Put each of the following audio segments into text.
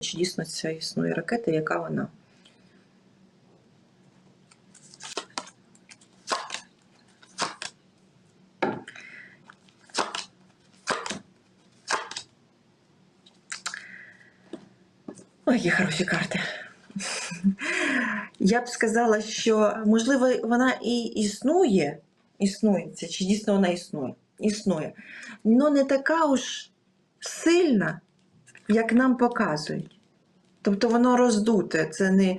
чи дійсно ця існує ракета, яка вона. Ой, які хороші карти. Я б сказала, що можливо вона і існує, існує це, чи дійсно вона існує? Існує. але не така уж сильна, як нам показують. Тобто воно роздуте, це не,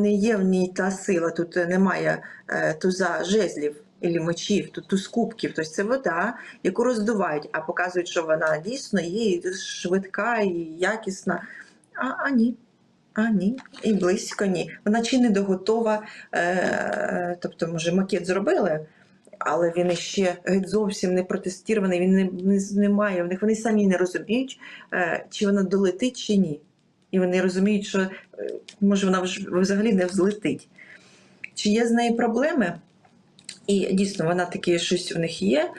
не є в ній та сила, тут немає е, туза жезлів і мечів, тут туз кубків. Тобто це вода, яку роздувають, а показують, що вона дійсно є швидка і якісна. А, а ні. А ні, і близько ні. Вона чи не доготова, е, тобто, може, макет зробили, але він іще геть зовсім не протестований, він не, не, не має, в них вони самі не розуміють, е, чи вона долетить, чи ні. І вони розуміють, що е, може вона вж- взагалі не взлетить. Чи є з нею проблеми? І дійсно вона таке щось в них є.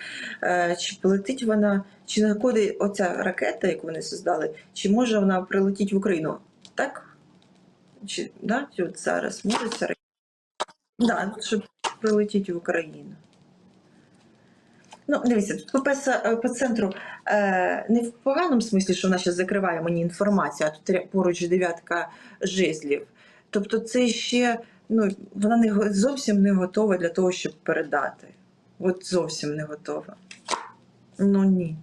Е, Чи полетить вона, чи знаходить оця ракета, яку вони создали, чи може вона прилетіти в Україну? Так? Чи да, от зараз може ця ракета? Да, щоб прилетіти в Україну. Ну, дивіться, тут по, пес- е, по центру е, не в поганому смислі, що вона зараз закриває мені інформацію, а тут поруч дев'ятка жезлів. Тобто це ще ну, вона не, зовсім не готова для того, щоб передати. От зовсім не готова. Ну ні.